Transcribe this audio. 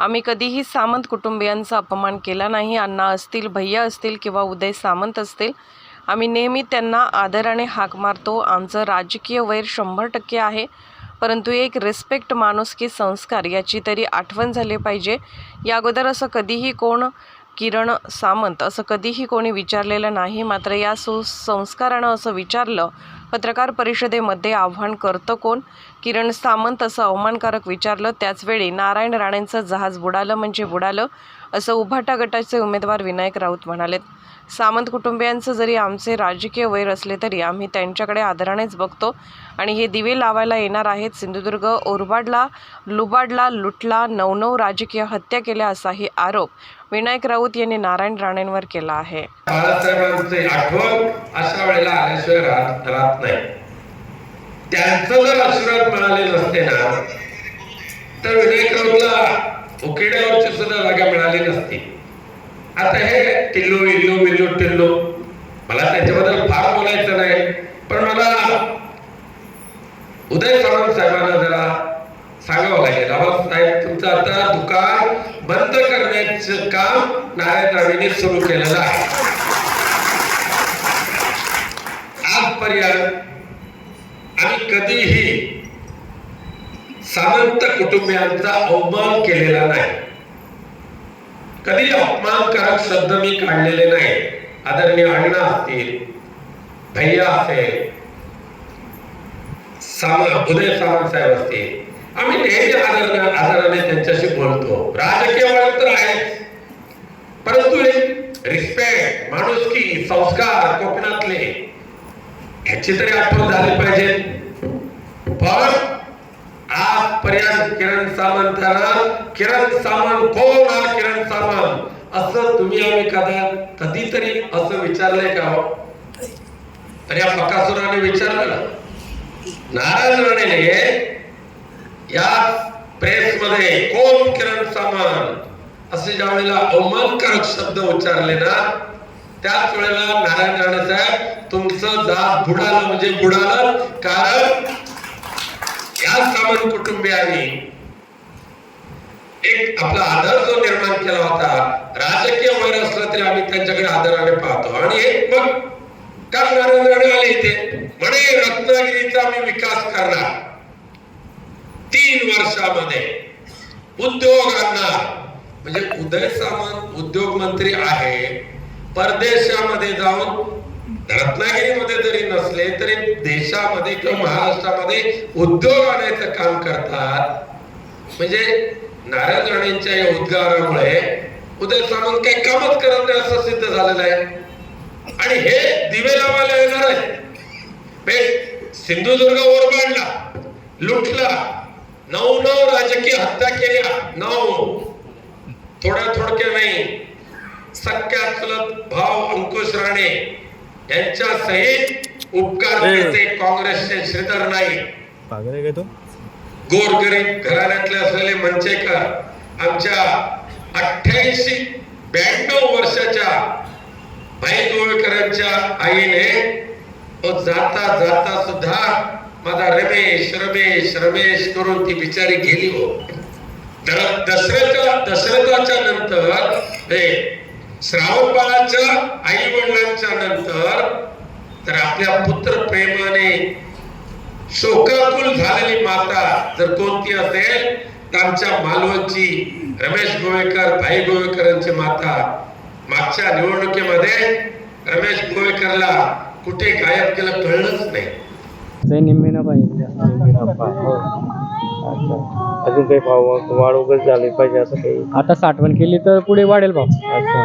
आम्ही कधीही सामंत कुटुंबियांचा अपमान केला नाही. अण्णा असतील भैया असतील किंवा उदय सामंत असतील आम्ही नेहमी त्यांना आदराने हाक मारतो. आमचं राजकीय वैर शंभर टक्के आहे. परंतु एक रिस्पेक्ट माणुसकी संस्कार याची तरी आठवण झाली पाहिजे. या अगोदर असं कधीही कोण किरण सामंत असं कधीही कोणी विचारलेलं नाही. मात्र या सुसंस्कारानं असं विचारलं पत्रकार परिषदेमध्ये आव्हान करतं कोण? किरण सामंत असं अवमानकारक विचारलं त्याचवेळी नारायण राणेंचं जहाज बुडालं म्हणजे बुडालं असं उभाटा गटाचे उमेदवार विनायक राऊत म्हणालेत. सामंत कुटुंबियांचं जरी आमचे राजकीय वैर असले तरी आम्ही त्यांच्याकडे आदरानेच बघतो. आणि हे दिवे लावायला येणार आहेत सिंधुदुर्ग ओरबाडला लुबाडला लुटला नवनऊ राजकीय हत्या केल्या असाही आरोप विनायक राऊत यांनी नारायण राणेंवर केला आहे. आठवण अशा वेळेला आल्याशिवाय राहत नाही. त्यांचं जर आशीर्वाद मिळाले नसते ना तर विनायक राऊतला उकेड्यावरची सुद्धा जागा मिळाली नसती. आता हे टिल्लो इल्लो मिल्लो टिल्लो. मला त्याच्याबद्दल फार बोलायचं नाही. पण मला उदय सावंत साहेबांना जरा सांगावं लागेल. अहो साहेब तुमचं आता दुकान बंद करण्याचं काम नारायण राणेंनी सुरू केलेलं आहे. आजपर्यंत आम्ही कधीही सामंत कुटुंबियांचा अवमान केलेला नाही. कधी अपमानकारक शब्द मी काढलेले नाही. आदरणीय अण्णा असतील भैया असेल सामा उदय सामंत साहेब असतील आम्ही नेहमी आदर आदराने त्यांच्याशी बोलतो. राजकीय वळण तर आहेच. परंतु एक रिस्पेक्ट माणुसकी संस्कार कोकणातले ह्याची तरी आठवण झाली पाहिजे. पण आजपर्यंत किरण सामंतांना किरण सामंत कोण हा किरण सामंत असं तुम्ही आम्ही कदा कधीतरी असं विचारलंय का हो? तर या बकासुराने विचारलं. ना नारायण राणेने या प्रेस मध्ये कोण किरण सामंत असे ज्या वेळेला अवमानकारक शब्द उच्चारले ना त्याच वेळेला नारायण राणे साहेब तुमचं जात बुडालं म्हणजे बुडालं. कारण सामंत कुटुंबियांनी एक आपला आदर जो निर्माण केला होता राजकीय वैर असला तरी आम्ही त्यांच्याकडे आदराने पाहतो. आणि एक मग काल नारायण आले इथे? म्हणे रत्नागिरीचा मी विकास करणार. तीन वर्षामध्ये उद्योगांना म्हणजे उदय सामंत उद्योग मंत्री आहे. परदेशामध्ये जाऊन रत्नागिरीमध्ये जरी नसले तरी देशामध्ये किंवा महाराष्ट्रामध्ये उद्योग आणायचं काम करतात. म्हणजे नारायण राणेंच्या या उद्गारामुळे उदय सामंत काही कामच करत नाही असं सिद्ध झालेलं आहे. आणि हे दिवे लावायला येणार आहे. सिंधुदुर्ग सिंधुदुर्ग ओरबाडला लुटला नऊ नऊ राजकीय हत्या केल्या. नऊ. थोड्या थोडक्या नाही. सख्या चलत भाव अंकुश राणे. यांच्या सहित उपकार काँग्रेसचे श्रीधर नाईक? गोरगरीब घराण्यातले असलेले मंचेकर आमच्या अठ्ठ्याऐंशी ब्याण्णव वर्षाच्या भाई गोवेकरांच्या आईने तो जाता जाता सुद्धा माझा रमेश रमेश रमेश करून ती बिचारी गेली हो. दशरथा दशरथाच्या नंतर हे श्रावण बाळाच्या आई वडिलांच्या नंतर तर आपल्या पुत्र प्रेमाने शोकाकुल झालेली माता जर कोणती असेल तर आमच्या मालवणची रमेश गोवेकर भाई गोवेकरांची माता मागच्या निवडणुकीमध्ये रमेश गोवेकरला कुठे गायब केलं कळलंच नाही. हो. अजून काही भाव वाढ वगैरे झाले पाहिजे असं काही? आता साठवण केली तर पुढे वाढेल भाव. अच्छा.